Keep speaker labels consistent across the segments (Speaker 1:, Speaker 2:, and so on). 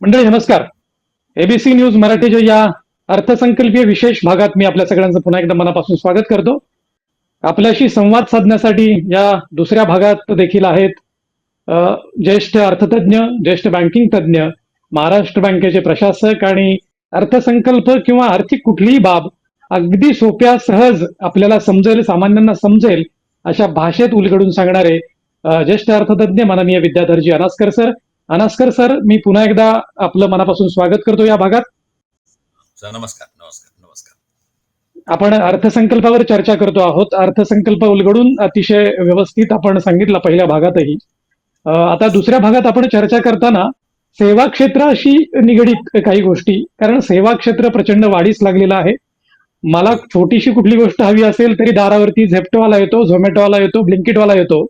Speaker 1: मंडळी नमस्कार. ABC news मराठीच्या या अर्थसंकल्पीय विशेष भागात मी आपल्या सगळ्यांचं पुन्हा एकदा मनापासून स्वागत करतो. आपल्याशी संवाद साधण्यासाठी या दुसऱ्या भागात देखील आहेत ज्येष्ठ अर्थतज्ञ ज्येष्ठ बँकिंग तज्ज्ञ महाराष्ट्र बँकेचे प्रशासक आणि अर्थसंकल्प किंवा आर्थिक कुठलीही बाब अगदी सोप्या सहज आपल्याला समजेल सामान्यांना समजेल अशा भाषेत उलगडून सांगणारे ज्येष्ठ अर्थतज्ञ माननीय विद्याधरजी अनास्कर सर अनास्कर सर मी पुन्हा एकदा आपलं मनापासून स्वागत करतो या भागात.
Speaker 2: सर नमस्कार नमस्कार नमस्कार.
Speaker 1: आपण अर्थसंकल्पावर चर्चा करतो आहोत. अर्थसंकल्प उलगडून अतिशय व्यवस्थित आपण सांगितलं पहिल्या भागातही. आता दुसऱ्या भागात आपण चर्चा करताना सेवा क्षेत्राशी निगडीत काही गोष्टी कारण सेवा क्षेत्र प्रचंड वाढीस लागलेलं आहे. मला छोटीशी कुठली गोष्ट हवी असेल तरी दारावरती झेप्टोवाला येतो झोमॅटोवाला येतो ब्लिंकिटवाला येतो.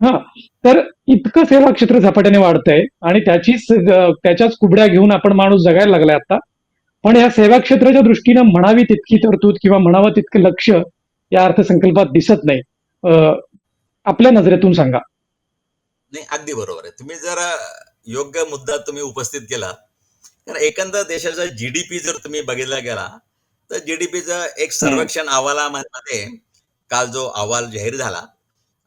Speaker 1: हा. तर इतकं सेवा क्षेत्र झपाट्याने वाढतंय आणि त्याचीच त्याच्याच कुबड्या घेऊन आपण माणूस जगायला लागलाय आता. पण या सेवा क्षेत्राच्या दृष्टीनं म्हणावी तितकी तरतूद किंवा म्हणावं तितकं लक्ष या अर्थसंकल्पात दिसत नाही. आपल्या नजरेतून सांगा.
Speaker 2: नाही अगदी बरोबर आहे. तुम्ही जर योग्य मुद्दा तुम्ही उपस्थित केला. तर एकंदर देशाचा जीडीपी जर तुम्ही बघितला गेला तर जीडीपीचा एक सर्वेक्षण अहवालामध्ये काल जो अहवाल जाहीर झाला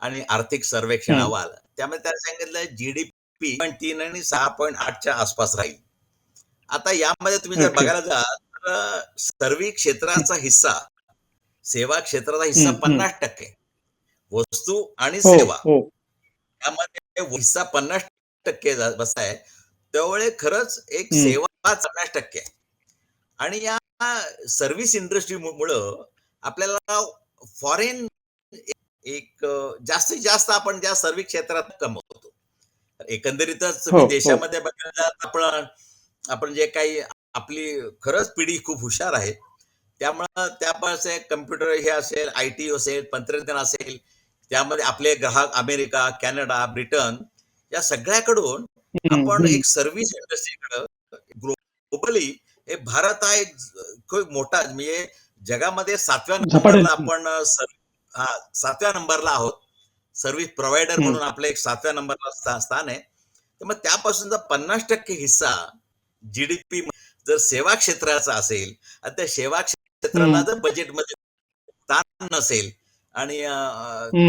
Speaker 2: आणि आर्थिक सर्वेक्षण. अहवाल त्यामध्ये त्याने सांगितलं जीडीपी पॉईंट तीन आणि सहा पॉईंट आठच्या आसपास राहील आता यामध्ये तुम्ही जर. बघायला जाल तर सर्वी क्षेत्राचा हिस्सा सेवा क्षेत्राचा हिस्सा. पन्नास टक्के वस्तू आणि
Speaker 1: हो
Speaker 2: सेवा
Speaker 1: हो
Speaker 2: त्यामध्ये हिस्सा पन्नास टक्के जा- आहे त्यामुळे खरंच एक. सेवा पन्नास टक्के आहे आणि या सर्व्हिस इंडस्ट्री मुळे आपल्याला फॉरेन एक जास्तीत जास्त आपण त्या सर्व्हिस क्षेत्रात कमवतो एकंदरीतच
Speaker 1: हो, हो.
Speaker 2: देशामध्ये बघायला आपण आपण जे काही आपली खरंच पिढी खूप हुशार आहे त्यामुळं त्यापासून कम्प्युटर हे असेल आय टी असेल तंत्रज्ञान असेल त्यामध्ये आपले ग्राहक अमेरिका कॅनडा ब्रिटन या सगळ्याकडून आपण. एक सर्व्हिस इंडस्ट्रीकडं ग्लोबली हे भारत हा एक खूप मोठा म्हणजे जगामध्ये सातव्या. नंबरला आपण सर्व- सातव्या नंबरला आहोत सर्व्हिस प्रोव्हायडर. म्हणून आपलं एक सातव्या नंबरला स्था- स्थान आहे तर मग त्यापासूनचा पन्नास टक्के हिस्सा जीडीपी जर सेवा क्षेत्राचा असेल आणि त्या सेवा क्षेत्राला. जर बजेटमध्ये स्थान नसेल आणि.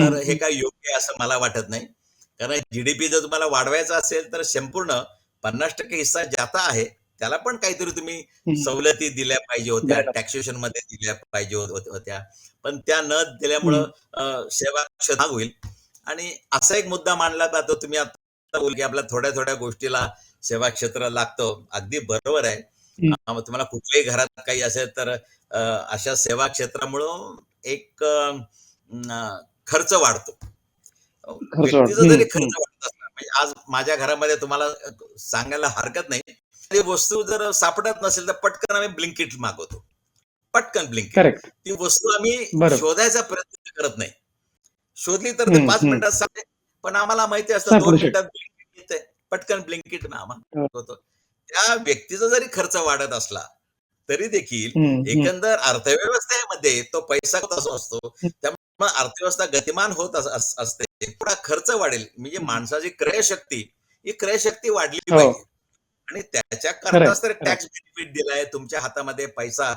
Speaker 2: तर हे काय योग्य आहे असं मला वाटत नाही कारण जीडीपी जर तुम्हाला वाढवायचा असेल तर संपूर्ण पन्नास टक्के हिस्सा ज्याचा आहे त्याला पण काहीतरी तुम्ही. सवलती दिल्या पाहिजे होत्या. टॅक्सेशनमध्ये दिल्या पाहिजे होत- होत्या. पण त्या न दिल्यामुळं सेवा क्षेत्र होईल. आणि असा एक मुद्दा मांडला जातो तुम्ही आता बोल की आपल्या थोड्या थोड्या गोष्टीला सेवा क्षेत्र लागतं. अगदी बरोबर आहे. तुम्हाला कुठल्याही घरात काही असेल तर अशा सेवा क्षेत्रामुळं एक खर्च वाढतो. व्यक्तीचा. जरी खर्च वाढत असला म्हणजे आज माझ्या घरामध्ये तुम्हाला सांगायला हरकत नाही ती वस्तू जर सापडत नसेल तर पटकन आम्ही ब्लिंकिट मागवतो पटकन ब्लिंकिट
Speaker 1: करेक्ट
Speaker 2: ती वस्तू आम्ही. शोधायचा प्रयत्न करत नाही शोधली तर ते पाच. मिनिटात सांगते पण आम्हाला माहिती असतं दोन. मिनिटात ब्लिंकिट येते पटकन ब्लिंकिट आम्हाला
Speaker 1: हो.
Speaker 2: होतो त्या व्यक्तीचा जरी खर्च वाढत असला तरी देखील. एकंदर अर्थव्यवस्थेमध्ये तो पैसा असं असतो त्यामुळे अर्थव्यवस्था गतिमान होत अस- अस- असते थोडा खर्च वाढेल म्हणजे माणसाची क्रयशक्ती ही क्रयशक्ती वाढली
Speaker 1: हो.
Speaker 2: पाहिजे आणि त्याच्या
Speaker 1: खरंय,
Speaker 2: करताच तर. टॅक्स बेनिफिट दिलाय तुमच्या हातामध्ये पैसा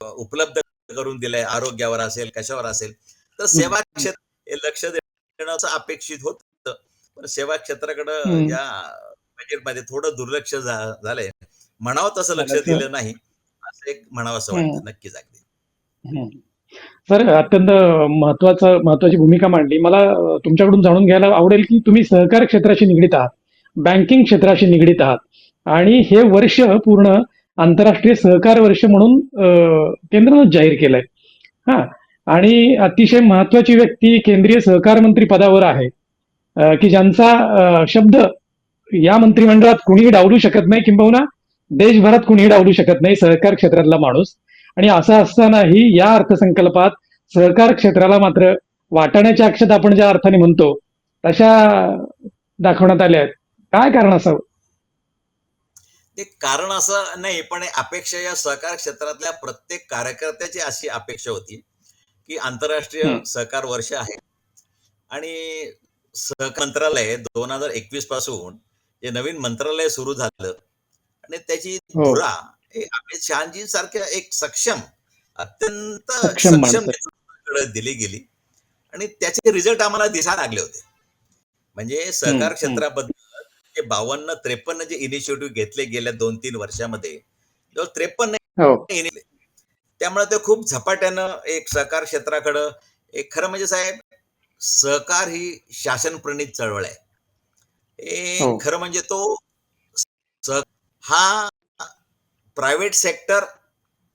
Speaker 2: उपलब्ध करून दिलाय आरोग्यावर असेल कशावर असेल तर सेवा क्षेत्र लक्ष देणं असं अपेक्षित होतं पण सेवा क्षेत्राकडे. या बजेटमध्ये थोडं दुर्लक्ष झालंय म्हणावं तसं लक्ष. दिलं नाही असं एक म्हणावं असं वाटतं. नक्कीच अगदी.
Speaker 1: सर अत्यंत महत्वाचं महत्वाची भूमिका मांडली मला तुमच्याकडून जाणून घ्यायला आवडेल की तुम्ही सहकार क्षेत्राशी निगडीत आहात बँकिंग क्षेत्राशी निगडीत आहात आणि हे वर्ष पूर्ण आंतरराष्ट्रीय सहकार वर्ष म्हणून केंद्रानं जाहीर केलंय. हा. आणि अतिशय महत्वाची व्यक्ती केंद्रीय सहकार मंत्री पदावर आहे. की ज्यांचा शब्द या मंत्रिमंडळात कुणीही डावलू शकत नाही किंबहुना देशभरात कुणीही डावलू शकत नाही सहकार क्षेत्रातला माणूस. आणि असं असतानाही या अर्थसंकल्पात सहकार क्षेत्राला मात्र वाटाण्याच्या अक्षत आपण ज्या अर्थाने म्हणतो तशा दाखवण्यात आल्या आहेत. काय कारण असावं?
Speaker 2: ते कारण असं नाही पण अपेक्षा या सहकार क्षेत्रातल्या प्रत्येक कार्यकर्त्याची अशी अपेक्षा होती की आंतरराष्ट्रीय. सहकार वर्ष आहे आणि सहकार मंत्रालय दोन हजार एकवीसपासून जे नवीन मंत्रालय सुरू झालं आणि त्याची
Speaker 1: हो.
Speaker 2: धुरा अमित शहाजी सारख्या एक सक्षम अत्यंत
Speaker 1: सक्षम
Speaker 2: दिली गेली आणि त्याचे रिझल्ट आम्हाला दिसायला लागले होते म्हणजे सहकार. क्षेत्राबद्दल जे बावन्न त्रेपन्न जे इनिशिएटिव्ह घेतले गेल्या दोन तीन वर्षामध्ये जवळ त्रेपन्न
Speaker 1: हो.
Speaker 2: त्यामुळे ते खूप झपाट्यानं एक सहकार क्षेत्राकडं एक खरं म्हणजे साहेब सहकार ही शासन प्रणित चळवळ आहे. हे. खरं म्हणजे तो हा प्रायव्हेट सेक्टर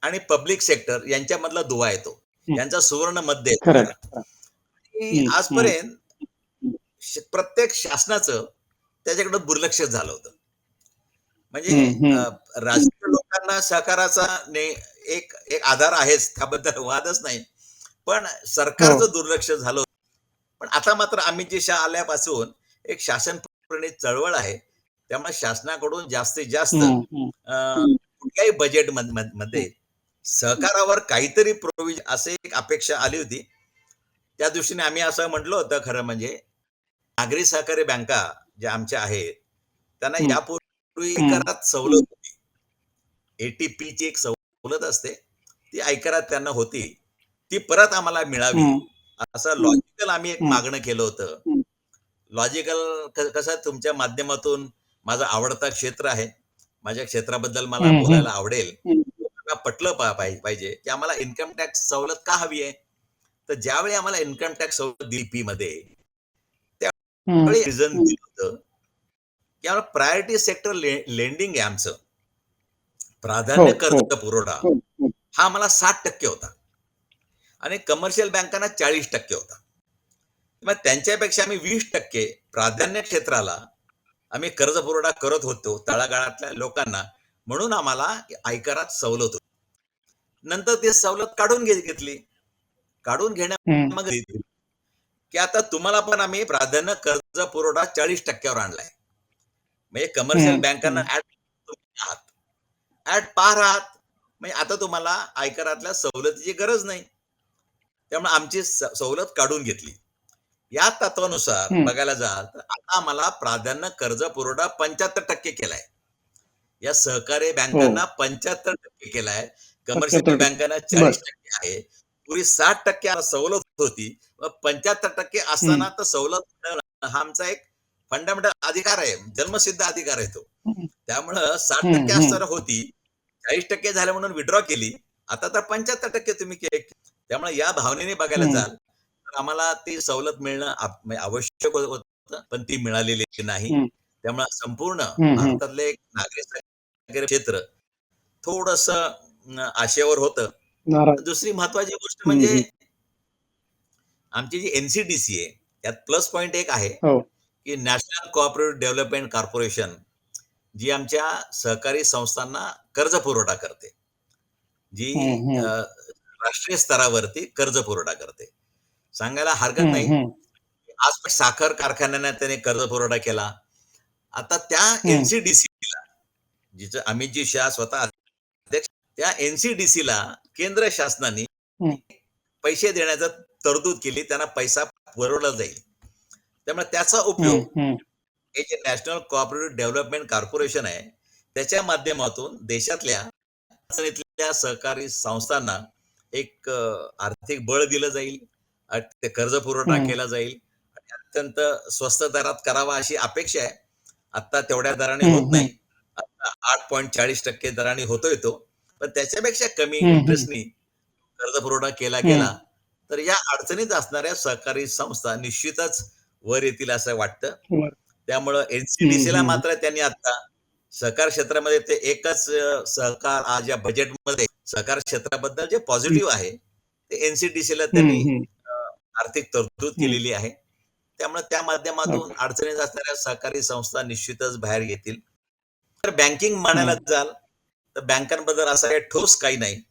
Speaker 2: आणि पब्लिक सेक्टर यांच्यामधला दुवा आहे तो.
Speaker 1: हम्म.
Speaker 2: यांचा
Speaker 1: सुवर्णमध्ये
Speaker 2: आजपर्यंत प्रत्येक शासनाचं त्याच्याकडे दुर्लक्ष झालं होतं. म्हणजे राजकीय लोकांना सहकाराचा एक एक आधार आहेच त्याबद्दल वादच नाही. पण सरकारचं
Speaker 1: हो.
Speaker 2: दुर्लक्ष झालं होतं. पण आता मात्र अमित शहा आल्यापासून एक शासन प्रणित चळवळ आहे. त्यामुळे शासनाकडून जास्तीत जास्त कुठल्याही बजेट मध- मध- मध्ये सहकारावर काहीतरी प्रोव्हिजन असे एक अपेक्षा आली होती. त्या दृष्टीने आम्ही असं म्हटलं होतं खरं म्हणजे नागरी सहकारी बँका ज्या आमच्या आहेत त्यांना. यापूर्वी
Speaker 1: हम्म.
Speaker 2: करात सवलत होती ATP ची एक सवलत असते ती आयकरात त्यांना होती ती परत आम्हाला मिळावी. असं लॉजिकल आम्ही एक. मागणं केलं होतं. लॉजिकल कसं तुमच्या माध्यमातून माझं आवडता क्षेत्र आहे माझ्या क्षेत्राबद्दल मला. बोलायला आवडेल पटलं पाहिजे की आम्हाला इन्कम टॅक्स सवलत का हवी आहे तर ज्यावेळी आम्हाला इन्कम टॅक्स सवलत दिली पी मध्ये रिझन दिलं होतं. की आम्हाला प्रायोरिटी सेक्टर लेंडिंग आहे आमचं. प्राधान्य
Speaker 1: हो,
Speaker 2: कर्ज
Speaker 1: हो.
Speaker 2: पुरवठा?
Speaker 1: हो, हो.
Speaker 2: आम्हाला साठ टक्के होता. आणि कमर्शियल बँकांना चाळीस टक्के होता. मग त्यांच्यापेक्षा आम्ही वीस टक्के प्राधान्य क्षेत्राला आम्ही कर्ज पुरवठा करत होतो तळागाळातल्या लोकांना. म्हणून आम्हाला आयकरात सवलत होती. नंतर ती सवलत काढून घेतली. काढून घेण्या. मग की आता तुम्हाला पण आम्ही प्राधान्य कर्ज पुरवठा चाळीस टक्क्यावर आणलाय. म्हणजे कमर्शियल बँकांना ऍड आहात. ऍड पार आहात. म्हणजे आता तुम्हाला आयकरातल्या सवलतीची गरज नाही. त्यामुळे आमची सवलत काढून घेतली. या तत्वानुसार. बघायला जाल तर आता आम्हाला प्राधान्य कर्ज पुरवठा पंच्याहत्तर टक्के केलाय. या सहकारी बँकांना पंच्याहत्तर टक्के केलाय. कमर्शियल
Speaker 1: 75
Speaker 2: बँकांना चाळीस टक्के आहे. पूर्वी साठ टक्के सवलत होती पंच्याहत्तर टक्के असताना तर सवलत हा आमचा एक फंडामेंटल अधिकार आहे जन्मसिद्ध अधिकार आहे तो. त्यामुळं साठ टक्के. असताना होती चाळीस टक्के झाले म्हणून विड्रॉ केली आता तर पंच्याहत्तर टक्के तुम्ही के- त्यामुळे या भावनेने बघायला. जाल तर आम्हाला ती सवलत मिळणं म्हणजे आवश्यक होतं पण ती मिळालेली नाही. त्यामुळे संपूर्ण. भारतातले एक नागरी सहकारी क्षेत्र थोडस आशेवर होतं दुसरी महत्वाची गोष्ट म्हणजे. आमची जी एनसीडीसी आहे यात प्लस पॉइंट एक आहे
Speaker 1: हो.
Speaker 2: की नॅशनल कोऑपरेटिव्ह डेव्हलपमेंट कॉर्पोरेशन जी आमच्या सहकारी संस्थांना कर्ज पुरवठा करते. जी राष्ट्रीय स्तरावरती कर्ज पुरवठा करते. सांगायला हरकत नाही. आज साखर कारखान्यांना त्याने कर्ज पुरवठा केला. आता त्या. एनसीडीसीला जिचं अमितजी शहा स्वतः त्या एनसीडीसीला केंद्र शासनाने. पैसे देण्याचा तरतूद केली त्यांना पैसा पुरवला जाईल त्यामुळे त्याचा उपयोग. हे जे नॅशनल कोऑपरेटिव्ह डेव्हलपमेंट कॉर्पोरेशन आहे त्याच्या माध्यमातून देशातल्या सहकारी संस्थांना एक आर्थिक बळ दिलं जाईल ते कर्ज पुरवठा. केला जाईल आणि अत्यंत स्वस्त दरात करावा अशी अपेक्षा आहे आता तेवढ्या दराने होत नाही आता आठ पॉईंट चाळीस टक्के दराने होतोय तो पण त्याच्यापेक्षा कमी. इंटरेस्टनी कर्ज पुरवठा केला. गेला तर या अडचणीत असणाऱ्या सहकारी संस्था निश्चितच वर येतील असं वाटतं. त्यामुळं एनसीडीसीला. मात्र त्यांनी आता सहकार क्षेत्रामध्ये ते एकच सहकार आज या बजेटमध्ये सहकार क्षेत्राबद्दल जे पॉझिटिव्ह आहे ते एनसीडीसीला त्यांनी. आर्थिक तरतूद. केलेली आहे त्यामुळे त्या माध्यमातून. अडचणीत असणाऱ्या सहकारी संस्था निश्चितच बाहेर येतील तर बँकिंग म्हणायला. जाल तर बँकांबद्दल असं काही ठोस काही नाही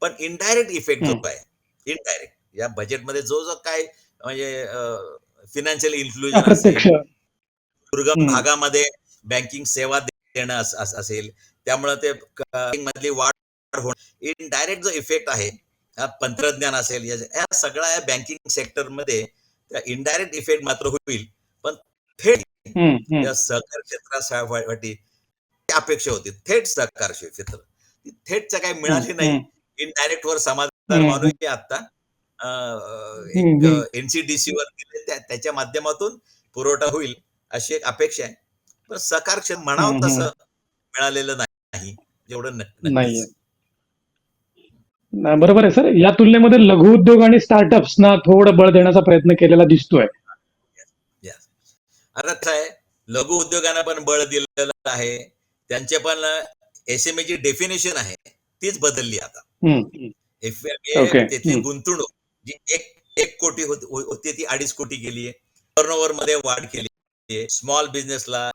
Speaker 2: पण इनडायरेक्ट इफेक्ट जो. आहे इनडायरेक्ट या बजेटमध्ये जो जो काय म्हणजे फिनान्शियल इन्क्लुजन असेल दुर्गम. भागामध्ये बँकिंग सेवा देणं अस- अस- असेल त्यामुळे ते मधली वाढ होणं इनडायरेक्ट जो इफेक्ट आहे तंत्रज्ञान असेल या या सगळ्या बँकिंग सेक्टरमध्ये त्या इनडायरेक्ट इफेक्ट मात्र होईल पण थेट. या सहकार क्षेत्रासाठी अपेक्षा होती. थेट सहकार क्षेत्र. ती थेटचं काही मिळाली नाही. इनडायरेक्ट वर समाधान मानून आता. एनसीडीसी वर त्या- त्याच्या माध्यमातून पुरवठा होईल अशी एक अपेक्षा आहे. पण सहकार क्षेत्र म्हणावं तसं मिळालेलं नाही. जेवढं.
Speaker 1: नाहीये. नाही, बरोबर आहे सर. या तुलनेमध्ये लघु उद्योग आणि स्टार्टअप्सना थोडं बळ देण्याचा प्रयत्न केलेला दिसतोय.
Speaker 2: आता आहे? लघु उद्योगांना पण बळ दिलेलं आहे. त्यांचे पण एसएमए ची डेफिनेशन आहे तीच बदलली आता. त्याची
Speaker 1: हम्म.
Speaker 2: गुंतवणूक जी एक एक कोटी होत- ती अडीच कोटी गेली आहे. टर्नओव्हरमध्ये वाढ केली स्मॉल बिझनेसला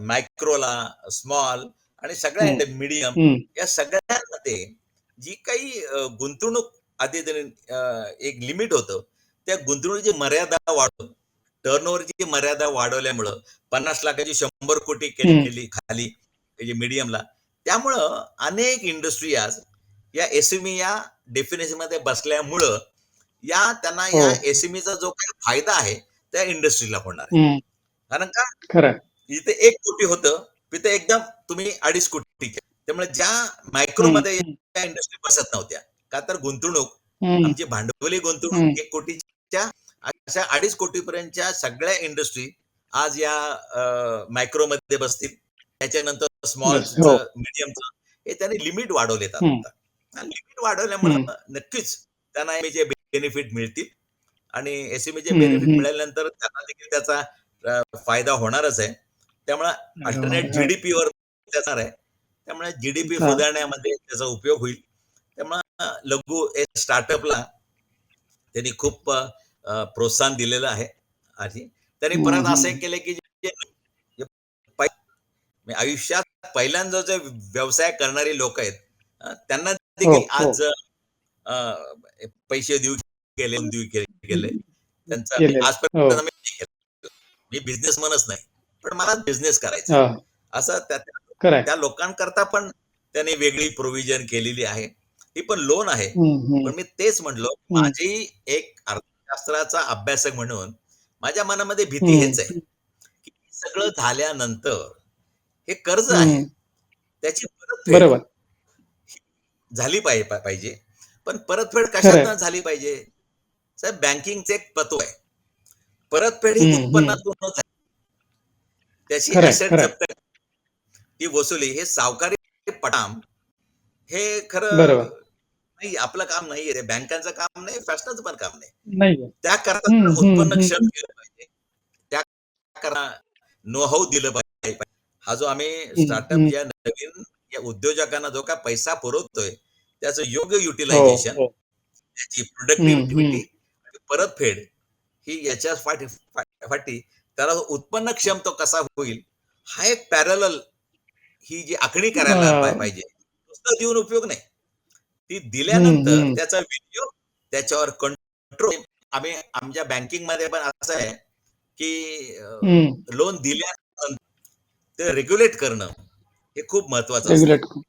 Speaker 2: मायक्रोला स्मॉल आणि सगळ्या मीडियम या सगळ्यांमध्ये जी काही गुंतवणूक आधी एक लिमिट होतं त्या गुंतवणुकीची मर्यादा वाढवून टर्नओव्हरची मर्यादा वाढवल्यामुळं पन्नास लाखाची शंभर कोटी. केली खाली. म्हणजे मीडियमला त्यामुळं अनेक इंडस्ट्री आज या एसएमई या डेफिनेशनमध्ये बसल्यामुळं या त्यांना या
Speaker 1: हो.
Speaker 2: एसएमईचा जो काही फायदा आहे त्या इंडस्ट्रीला होणार कारण का? इथे एक कोटी होतं तिथे एकदम तुम्ही अडीच कोटी. त्यामुळे ज्या मायक्रो
Speaker 1: हम्म,
Speaker 2: मध्ये त्या इंडस्ट्री बसत नव्हत्या का तर गुंतवणूक आमची भांडवली. गुंतवणूक एक कोटीच्या अशा अडीच कोटीपर्यंतच्या सगळ्या इंडस्ट्री आज या मायक्रो मध्ये बसतील. त्याच्यानंतर स्मॉल
Speaker 1: बस, हो.
Speaker 2: मीडियमचं हे त्यांनी लिमिट वाढवलेत
Speaker 1: हम्म.
Speaker 2: आता लिमिट वाढवल्यामुळे नक्कीच त्यांना जे बेनिफिट मिळतील आणि एसएमईचे
Speaker 1: हम्म,
Speaker 2: बेनिफिट. मिळाल्यानंतर त्यांना देखील त्याचा फायदा होणारच आहे त्यामुळे अल्टरनेट
Speaker 1: हो.
Speaker 2: जीडीपी वर त्याचा आहे त्यामुळे जीडीपी
Speaker 1: हा.
Speaker 2: सुधारण्यामध्ये त्याचा उपयोग होईल त्यामुळे लघु स्टार्टअपला त्यांनी खूप प्रोत्साहन दिलेलं आहे आधी त्यांनी परत असं. केलं की म्हणजे आयुष्यात पहिल्यांदा जे व्यवसाय करणारी लोक आहेत त्यांना देखील
Speaker 1: हो, हो.
Speaker 2: आज पैसे देऊ केले देऊ केले त्यांचा. आजपर्यंत
Speaker 1: हो.
Speaker 2: मी बिझनेसमनच नाही पण मला बिझनेस करायचा
Speaker 1: हा,
Speaker 2: असं त्या लोकांकरता पण त्याने वेगळी प्रोव्हिजन केलेली आहे ही पण लोन आहे पण मी तेच म्हणलो. माझी एक अर्थशास्त्राचा अभ्यासक म्हणून माझ्या मनामध्ये भीती. हेच आहे की सगळं झाल्यानंतर हे कर्ज आहे. त्याची परतफेड झाली पाहिजे. पण परतफेड. कशातनं झाली पाहिजे? साहेब बँकिंगचे एक तत्व आहे. परतफेड ही आहे. त्याची ऍसेट. जप्त ती वसुली हे सावकारी पटाम हे खरं. नाही आपलं काम नाहीये रे. बँकांचं काम नाही फॅशनचं पण काम नाही. त्याकरता
Speaker 1: हम्म,
Speaker 2: उत्पन्न क्षम केलं पाहिजे. त्या नो हाऊ दिलं पाहिजे. हा जो आम्ही. स्टार्टअप या नवीन या उद्योजकांना जो काय पैसा पुरवतोय त्याचं योग्य
Speaker 1: हो
Speaker 2: युटिलायझेशन
Speaker 1: हो
Speaker 2: त्याची
Speaker 1: हम्म,
Speaker 2: प्रोडक्टिव्हिटी परतफेड ही याच्या फाटी फाटी त्याला उत्पन्न क्षम तो कसा होईल हा एक पॅरल ही जी आखणी करायला
Speaker 1: हा.
Speaker 2: पाहिजे नुसतं देऊन उपयोग नाही ती दिल्यानंतर. त्याचा विनियोग त्याच्यावर कंट्रोल आम्ही आमच्या बँकिंगमध्ये पण असं आहे की लोन दिल्यानंतर ते रेग्युलेट करणं हे खूप महत्वाचं असतं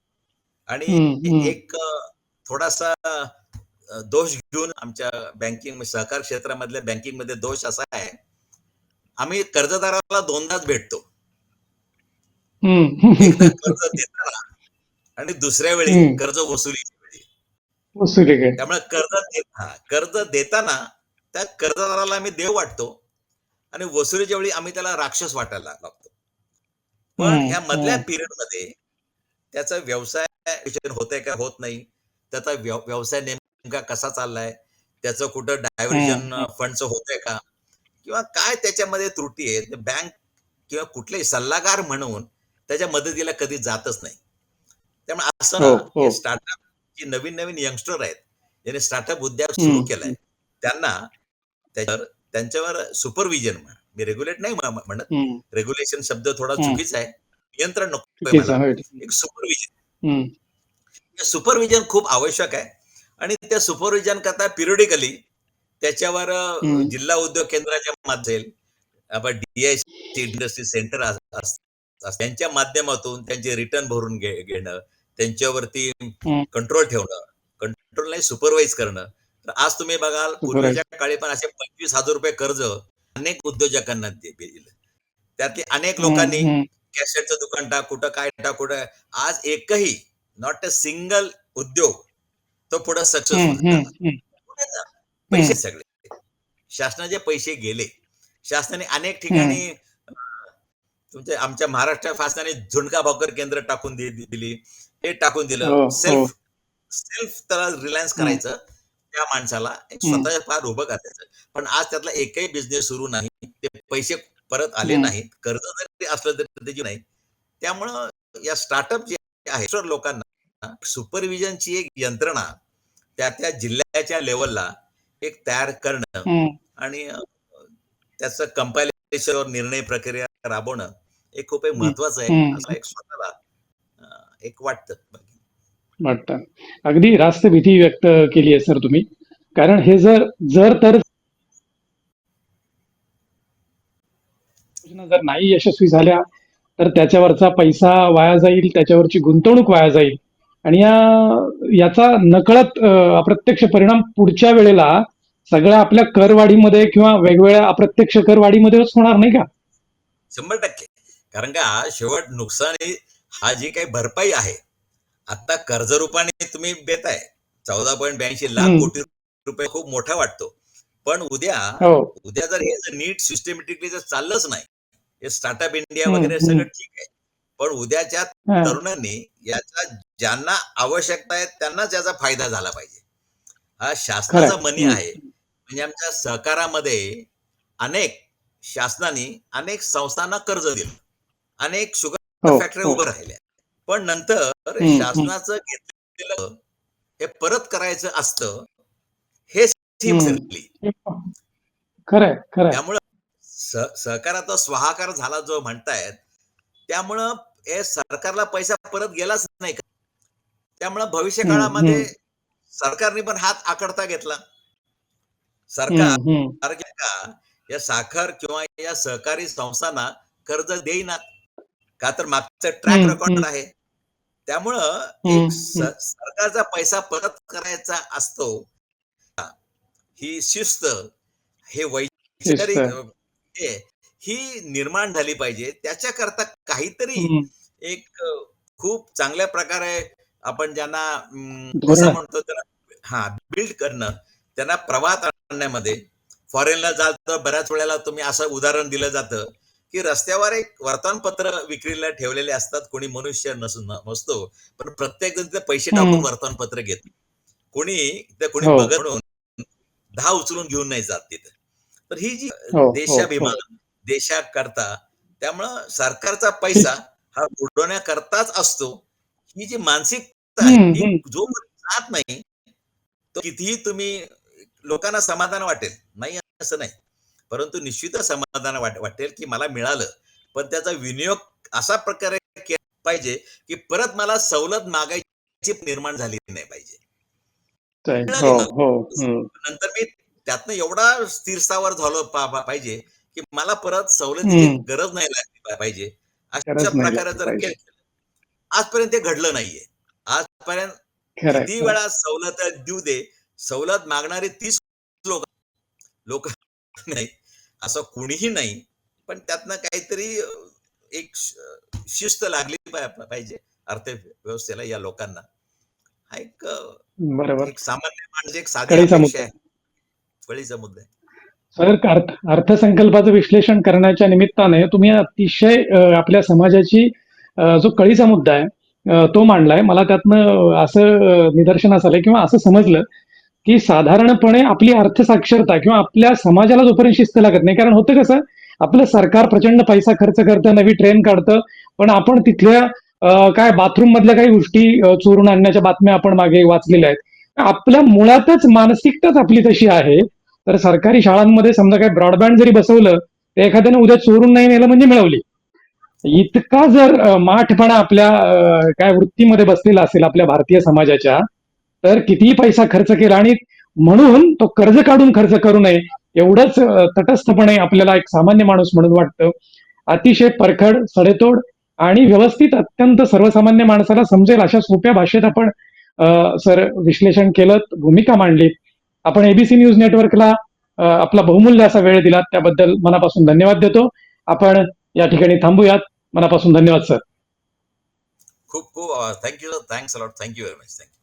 Speaker 2: आणि. एक थोडासा दोष घेऊन आमच्या बँकिंग सहकार क्षेत्रामधल्या बँकिंगमध्ये दोष असा आहे आम्ही कर्जदाराला दोनदाच भेटतो
Speaker 1: हम्म.
Speaker 2: एकदा कर्ज देताना आणि दुसऱ्या वेळी. कर्ज वेळी
Speaker 1: वसुली काय
Speaker 2: त्यामुळे कर्ज देत हा, कर्ज देताना त्या कर्जदाराला आम्ही देव वाटतो आणि वसुलीच्या वेळी आम्ही त्याला राक्षस वाटायला लागतो पण ह्या मधल्या. पिरियडमध्ये त्याचा व्यवसाय होतंय का होत नाही त्याचा व्यव- व्यवसाय नेमका कसा चाललाय त्याचं कुठं डायव्हर्जन
Speaker 1: हम्म.
Speaker 2: फंडचं होतंय का किंवा काय त्याच्यामध्ये त्रुटी आहेत बँक किंवा कुठलेही सल्लागार म्हणून त्याच्या मदतीला कधी जातच नाही त्यामुळे असं
Speaker 1: हो,
Speaker 2: ना. स्टार्टअप जी नवीन नवीन यंगस्टर आहेत ज्यांनी स्टार्टअप उद्योग. सुरू केलाय त्यांना त्याच्यावर त्यांच्यावर सुपरविजन म्हणा मी रेग्युलेट नाही म्ह- म्हणत. रेग्युलेशन शब्द थोडा. चुकीचा आहे नियंत्रण नको. एक सुपरविजन. सुपरविजन खूप आवश्यक आहे आणि त्या सुपरविजन करता पिरियडिकली त्याच्यावर. जिल्हा उद्योग केंद्राच्या माध्यम आपण डीआयसी इंडस्ट्री सेंटर त्यांच्या माध्यमातून त्यांचे रिटर्न भरून घेणं त्यांच्यावरती. कंट्रोल ठेवणं कंट्रोल नाही सुपरवाईज करणं तर आज तुम्ही बघाल पूर्वीच्या काळी पण असे पंचवीस हजार रुपये कर्ज अनेक उद्योजकांना दिलं. त्यातली अनेक लोकांनी. कॅसेटचं दुकान टाक कुठं काय टाक कुठं आज एकही नॉट अ सिंगल उद्योग तो पुढे सक्सेसफुल? पैसे सगळे. शासनाचे पैसे गेले. शासनाने अनेक ठिकाणी तुमच्या आमच्या महाराष्ट्र शासनाने झुणका भाकर केंद्र टाकून दिली. हे टाकून
Speaker 1: हो,
Speaker 2: दिलं.
Speaker 1: हो.
Speaker 2: सेल्फ सेल्फ त्याला रिलायन्स. करायचं. त्या माणसाला. स्वतःच्या पार उभं करायचं पण आज त्यातला एकही बिझनेस सुरू नाही ते पैसे परत आले. नाहीत कर्ज जरी असलं तरी त्याची नाही त्यामुळं या स्टार्टअप जे आहे लोकांना सुपरविजनची एक यंत्रणा त्या त्या जिल्ह्याच्या लेवलला एक तयार करणं. आणि त्याचं कंपायलेशनवर निर्णय प्रक्रिया राबवणं हे खूप एक महत्वाचं आहे. असं एक स्वतःला एक वाटतं
Speaker 1: वाटतं अगदी रास्त भीती व्यक्त केली आहे सर तुम्ही. कारण हे जर जर तर जर नाही यशस्वी झाल्या तर त्याच्यावरचा पैसा वाया जाईल त्याच्यावरची गुंतवणूक वाया जाईल. आणि या याचा नकळत अप्रत्यक्ष परिणाम पुढच्या वेळेला सगळ्या आपल्या करवाढीमध्ये किंवा वेगवेगळ्या अप्रत्यक्ष करवाढीमध्येच होणार नाही का?
Speaker 2: शंभर टक्के. कारण का शेवट नुकसान हा जी काही भरपाई आहे आता कर्ज रूपाने तुम्ही देताय चौदा पॉईंट ब्याऐंशी लाख. कोटी रुपये खूप मोठा वाटतो पण उद्या
Speaker 1: हो
Speaker 2: उद्या जर हे जर नीट सिस्टमॅटिकली जर चाललंच नाही हे स्टार्टअप इंडिया वगैरे. सगळं ठीक आहे पण उद्याच्या
Speaker 1: हा.
Speaker 2: तरुणांनी याचा ज्यांना आवश्यकता आहे त्यांनाच याचा फायदा झाला पाहिजे हा शासनाचा. मनी. आहे म्हणजे आमच्या सहकारामध्ये अनेक शासनाने अनेक संस्थांना कर्ज दिलं अनेक शुगर
Speaker 1: हो,
Speaker 2: फॅक्टरी
Speaker 1: हो.
Speaker 2: उभं राहिल्या पण नंतर. शासनाचं घेतलेलं हे परत करायचं असतं हे
Speaker 1: खरंय
Speaker 2: त्यामुळं सहकाराचा स्वाहाकार झाला जो म्हणतायत त्यामुळं हे सरकारला पैसा परत गेलाच नाही का? त्यामुळं भविष्य काळामध्ये. सरकारने पण हात आकडता घेतला. सरकार का या साखर किंवा या सहकारी संस्थांना कर्ज देईना. का तर मागचं ट्रॅक रेकॉर्ड. आहे. त्यामुळं एक सरकारचा पैसा परत करायचा असतो ही शिस्त हे वैचारिक. हे ही निर्माण झाली पाहिजे त्याच्याकरता काहीतरी. एक खूप चांगल्या प्रकारे आपण ज्यांना म्हणतो त्याला हा बिल्ड करणं त्यांना प्रवाहात आणण्यामध्ये फॉरेनला जातं बऱ्याच वेळेला तुम्ही असं उदाहरण दिलं जातं की रस्त्यावर एक वर्तमानपत्र विक्रीला ठेवलेले असतात. कोणी मनुष्य नस न- नसतो. पण प्रत्येक जण तिथे पैसे टाकून. वर्तमानपत्र घेत. कोणी ते कोणी
Speaker 1: हो.
Speaker 2: बघत म्हणून दहा उचलून घेऊन नाही जात तिथे. तर ही जी
Speaker 1: हो, हो,
Speaker 2: देशाभिमान देशाकरता त्यामुळं सरकारचा पैसा हा उडवण्याकरताच असतो. ही जी मानसिकता आहे ही. जो जात नाही तो कितीही तुम्ही लोकांना समाधान वाटेल. नाही असं नाही. परंतु निश्चितच समाधान वाट वाटेल की मला मिळालं. पण त्याचा विनियोग असा प्रकारे केला पाहिजे की परत मला सवलत मागायची निर्माण झाली नाही पाहिजे.
Speaker 1: हो हो.
Speaker 2: नंतर मी त्यातनं एवढा स्थिरस्थावर झालो पाहिजे की मला परत सवलतीची. गरज नाही लागली पाहिजे. अशा प्रकारे जर. केलं आजपर्यंत ते घडलं नाहीये. आजपर्यंत किती वेळा सवलत देऊ दे. सवलत मागणारे तीस लोक लोक नाही. असं कुणीही नाही पण त्यातनं काहीतरी एक शिस्त लागली पाहिजे अर्थव्यवस्थेला या लोकांना. हा एक
Speaker 1: बरोबर.
Speaker 2: सामान्य माणूस एक साधी. आहे. कळीचा मुद्दा आहे.
Speaker 1: सर अर्थ अर्थसंकल्पाचं विश्लेषण करण्याच्या निमित्ताने तुम्ही अतिशय आपल्या समाजाची जो कळीचा मुद्दा आहे तो मांडलाय. मला त्यातनं असं निदर्शनास आलंय किंवा असं समजलं की साधारणपणे आपली अर्थसाक्षरता किंवा आपल्या समाजाला जोपर्यंत शिस्त लागत नाही कारण होतं कसं आपलं सरकार प्रचंड पैसा खर्च करतं नवी ट्रेन काढतं पण आपण तिथल्या काय बाथरूम मधल्या काही गोष्टी चोरून आणण्याच्या बातम्या आपण मागे वाचलेल्या आहेत. आपल्या मुळातच मानसिकताच आपली तशी आहे. तर सरकारी शाळांमध्ये समजा काय ब्रॉडबँड जरी बसवलं तर एखाद्याने उद्या चोरून नाही नेलं म्हणजे मिळवली. इतका जर माठपणा आपल्या काय वृत्तीमध्ये बसलेला असेल आपल्या भारतीय समाजाच्या तर कितीही पैसा खर्च केला आणि म्हणून तो कर्ज काढून खर्च करू नये एवढंच तटस्थपणे आपल्याला एक सामान्य माणूस म्हणून वाटतं. अतिशय परखड सडेतोड आणि व्यवस्थित अत्यंत सर्वसामान्य माणसाला समजेल अशा सोप्या भाषेत आपण सर विश्लेषण केलं भूमिका मांडली. आपण एबीसी न्यूज नेटवर्कला आपला बहुमूल्य असा वेळ दिला त्याबद्दल मनापासून धन्यवाद देतो. आपण या ठिकाणी थांबूयात. मनापासून धन्यवाद सर.
Speaker 2: खूप खूप thank you thanks a lot thank you very much thank you